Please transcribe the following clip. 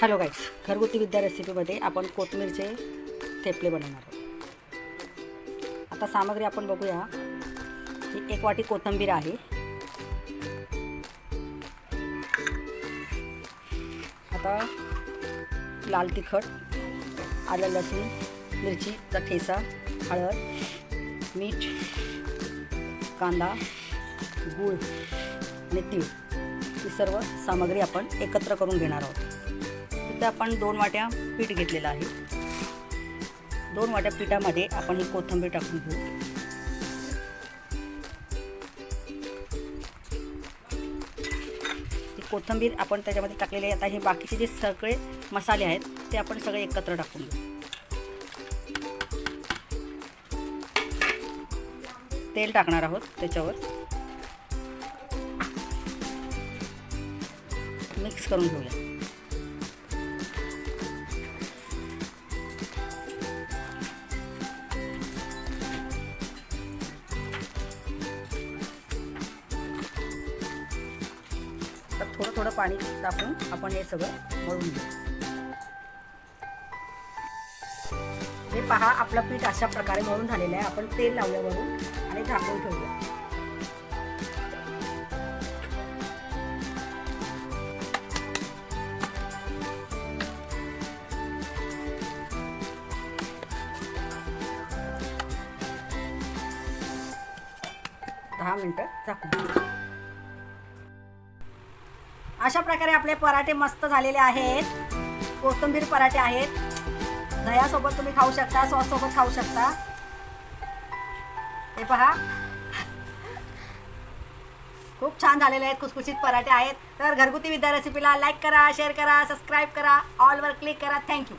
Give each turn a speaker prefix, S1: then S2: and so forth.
S1: Hello guys घरगुती विद्या रेसिपीमध्ये आपण कोथिंबीरचे थेपले बनवणार आहोत. आता सामग्री आपण बघूया. ही एक वाटी कोथिंबीर आहे. आता लाल तिखट आलं लसूण मिरचीचा ठेसा हळद मीठ कांदा गूळ आणि तीळ. ही सर्व सामग्री आपण एकत्र करून घेणार आहोत. इथं आपण दोन वाट्या पीठ घेतलेलं आहे. दोन वाट्या पिठामध्ये आपण ही कोथिंबीर टाकून घेऊ. कोथंबीर कोथिंबीर आपण त्याच्यामध्ये टाकलेली आहे. आता हे बाकीचे जे सगळे मसाले आहेत ते आपण सगळे एकत्र टाकून घेऊ. तेल टाकणार आहोत त्याच्यावर. मिक्स करून घेऊया. तर थोडं थोडं पाणी टाकून आपण हे सगळं मळून घेऊ. हे पहा आपलं पीठ अशा प्रकारे मळून झालेलं आहे. आपण तेल लावूया वरून आणि झाकून ठेवूया. दहा मिनटं झाकून अशा प्रकारे आपले पराठे मस्त झालेले आहेत. कोथिंबीर पराठे आहेत. दह्यासोबत तुम्ही खाऊ शकता सॉससोबत खाऊ शकता. हे पहा. खूप छान झालेले आहेत खुसखुशीत पराठे आहेत. तर घरगुती विद्या रेसिपीला लाईक करा शेअर करा सबस्क्राईब करा. ऑलवर क्लिक करा. थँक्यू